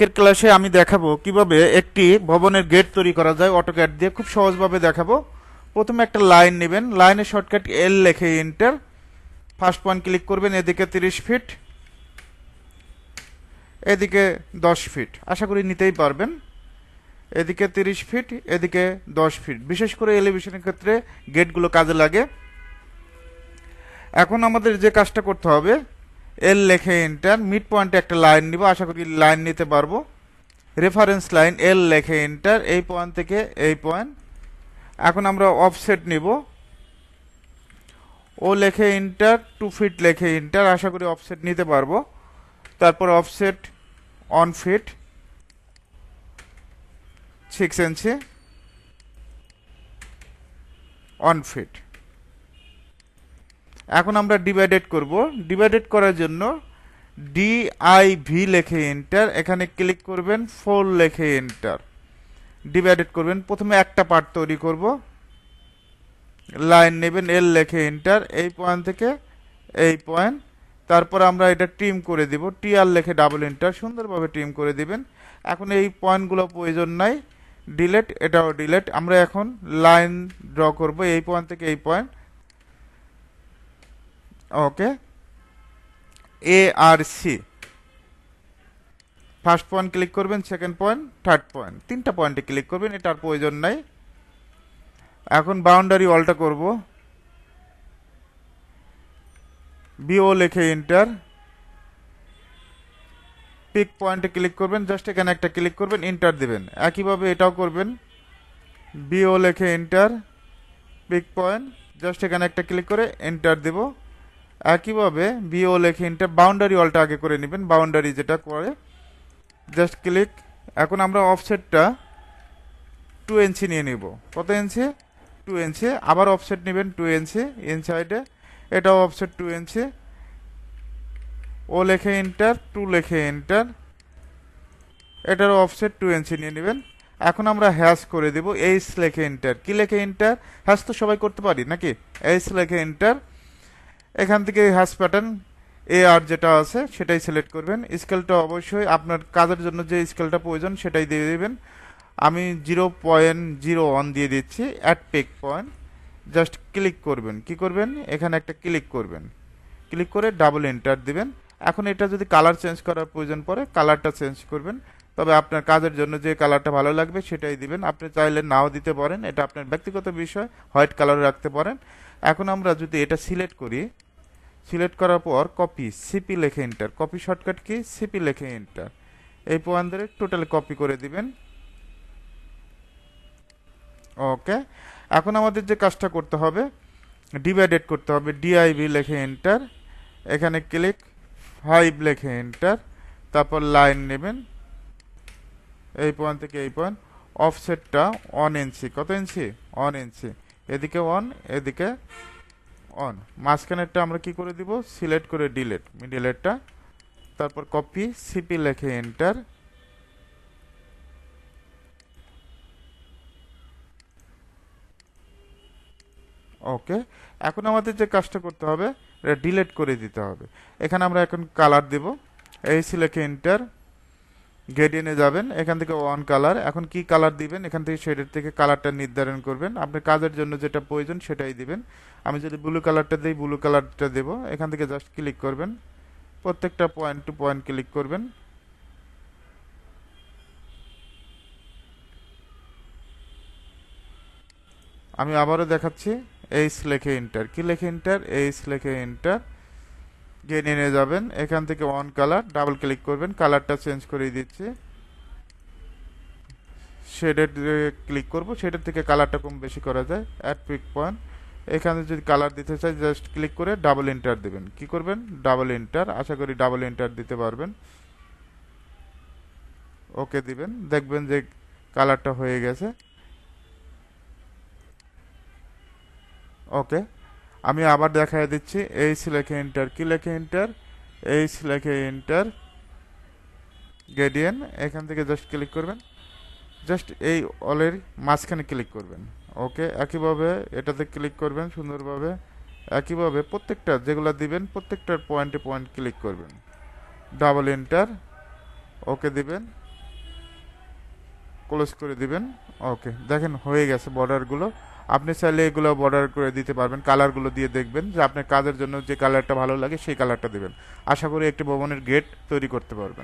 আজকের ক্লাসে আমি দেখাবো কীভাবে একটি ভবনের গেট তৈরি করা যায় অটো অটোক্যাড দিয়ে। খুব সহজভাবে দেখাবো। প্রথমে একটা লাইন নেবেন। লাইনের শর্টকাট এল লেখে এন্টার ফার্স্ট পয়েন্ট ক্লিক করবেন, এদিকে তিরিশ ফিট এদিকে দশ ফিট আশা করি নিতেই পারবেন। এদিকে তিরিশ ফিট এদিকে দশ ফিট বিশেষ করে এলিভেশনের ক্ষেত্রে গেটগুলো কাজে লাগে। এখন আমাদের যে কাজটা করতে হবে এল লেখে এন্টার মিড পয়েন্টে একটা লাইন নিব, আশা করি লাইন নিতে পারব। রেফারেন্স লাইন এল লেখে এন্টার এই পয়েন্ট থেকে এই পয়েন্ট এখন আমরা অফসেট নিব। ও লেখে ইন্টার টু ফিট লেখে ইন্টার আশা করি অফসেট নিতে পারব। তারপর offset one feet six inch one feet এখন আমরা ডিভাইডেড করব। ডিভাইডেড করার জন্য ডি আই ভি লেখে এন্টার এখানে ক্লিক করবেন ফোর লেখে এন্টার ডিভাইডেড করবেন, প্রথমে একটা পার্ট তৈরি করব। লাইন নেবেন এল লেখে এন্টার এই পয়েন্ট থেকে এই পয়েন্ট তারপর আমরা এটা ট্রিম করে দিব। টি আর লেখে ডাবল এন্টার সুন্দরভাবে ট্রিম করে দিবেন। এখন এই পয়েন্টগুলো প্রয়োজন নাই। ডিলেট এটাও ডিলেট আমরা এখন লাইন ড্র করব, এই পয়েন্ট থেকে এই point okay A R C first point click করবেন সেকেন্ড পয়েন্ট থার্ড পয়েন্ট তিনটা পয়েন্টে ক্লিক করবেন, এটার প্রয়োজন নাই। এখন বাউন্ডারি অলটা করব। বিও লেখে এন্টার পিক পয়েন্টে ক্লিক করবেন জাস্ট এখানে একটা ক্লিক করবেন এন্টার দিবেন। একইভাবে এটাও করবেন। বিও লেখে এন্টার পিক পয়েন্ট জাস্ট এখানে একটা ক্লিক করে এন্টার দেব। একইভাবে বিও লেখে এন্টার বাউন্ডারি অলটা আগে করে নেবেন বাউন্ডারি যেটা করে জাস্ট ক্লিক এখন আমরা অফসেটটা টু ইঞ্চি নিয়ে নিব। কত ইঞ্চি টু ইঞ্চি আবার অফসেট নেবেন টু ইঞ্চি ইনসাইডে এটাও অফসেট টু ইঞ্চি ও লেখে ইন্টার টু লেখে এন্টার এটারও অফসেট টু ইঞ্চি নিয়ে নেবেন। এখন আমরা হ্যাশ করে দেব এইচ লেখে ইন্টার কি লেখে ইন্টার হ্যাশ তো সবাই করতে পারি নাকি? এইচ লেখে এন্টার এখান থেকে হ্যাশ প্যাটার্ন এ আর যেটা আছে সেটাই সিলেক্ট করবেন। স্কেলটা অবশ্যই আপনার কাজের জন্য যে স্কেলটা প্রয়োজন সেটাই দিয়ে দেবেন। আমি জিরো পয়েন্ট জিরো ওয়ান দিয়ে দিচ্ছি অ্যাট পেক পয়েন্ট জাস্ট ক্লিক করবেন। কি করবেন? এখানে একটা ক্লিক করবেন। ক্লিক করে ডাবল এন্টার দিবেন। এখন এটা যদি কালার চেঞ্জ করার প্রয়োজন পড়ে কালারটা চেঞ্জ করবেন। তবে আপনার কাজের জন্য যে কালারটা ভালো লাগবে সেটাই দিবেন। আপনি চাইলে নাও দিতে পারেন, এটা আপনার ব্যক্তিগত বিষয়, হোয়াইট কালার রাখতে পারেন। এখন আমরা যদি এটা সিলেক্ট করি, সিলেক্ট করার পর কপি সিপি লেখে এন্টার কপি শর্টকাট কি? সিপি লেখে এন্টার এই পয়েন্ট টোটাল কপি করে দিবেন। ওকে এখন আমাদের যে কাজটা করতে হবে ডিভাইডেড করতে হবে ডিআইবি লেখে এন্টার এখানে ক্লিক ফাইভ লেখে এন্টার তারপর লাইন নেবেন। এই পয়েন্ট থেকে এই পয়েন্ট। অফসেটটা অন ইঞ্চি কত ইঞ্চি অন ইঞ্চি এদিকে অন এদিকে অন মাঝখানেরটা আমরা কি করে দিব? সিলেক্ট করে ডিলেট মিডিলেটটা তারপর কপি সিপি লেখে এন্টার ওকে এখন আমাদের যে কাজটা করতে হবে, এটা ডিলেট করে দিতে হবে। এখানে আমরা এখন কালার দেব। এই সিলেক্ট এন্টার গ্রেডিয়েন্টে যাবেন, এখান থেকে ওয়ান কালার এখন কি কালার দিবেন? এখান থেকে শেডের থেকে কালারটা নির্ধারণ করবেন। আপনি কাজের জন্য যেটা প্রয়োজন সেটাই দিবেন। আমি যদি ব্লু কালারটা দিই ব্লু কালারটা দেব। এখান থেকে জাস্ট ক্লিক করবেন। প্রত্যেকটা পয়েন্ট টু পয়েন্ট ক্লিক করবেন। আমি আবারও দেখাচ্ছি এইচ লেখে এন্টার কি লেখে এন্টার এইচ লেখে এন্টার গিয়ে নিয়ে যাবেন। এখান থেকে অন কালার ডাবল ক্লিক করবেন। কালারটা চেঞ্জ করে দিচ্ছি। শেডের ক্লিক করব। শেডের থেকে কালারটা কম বেশি করা যায়। অ্যাড পিক পয়েন্ট এখানে যদি কালার দিতে চাই জাস্ট ক্লিক করে ডাবল এন্টার দেবেন। কি করবেন? ডাবল এন্টার আশা করি ডাবল এন্টার দিতে পারবেন। ওকে দিবেন। দেখবেন যে কালারটা হয়ে গেছে। ওকে আমি আবার দেখাই দিচ্ছি এইচ লেখে এন্টার কি লেখে এন্টার এইচ লেখে এন্টার গ্রেডিয়েন এখান থেকে জাস্ট ক্লিক করবেন। জাস্ট এই অলের মাঝখানে ক্লিক করবেন। ওকে একইভাবে এটাতে ক্লিক করবেন সুন্দরভাবে। একইভাবে প্রত্যেকটা যেগুলো দিবেন, প্রত্যেকটার পয়েন্টে পয়েন্ট ক্লিক করবেন। ডাবল এন্টার ওকে দিবেন। ক্লোজ করে দিবেন। ওকে দেখেন হয়ে গেছে বর্ডারগুলো আপনি চাইলে এগুলো বর্ডার করে দিতে পারবেন কালারগুলো দিয়ে দেখবেন যে আপনার কাজের জন্য যে কালারটা ভালো লাগে সেই কালারটা দেবেন। আশা করি একটি ভবনের গেট তৈরি করতে পারবেন।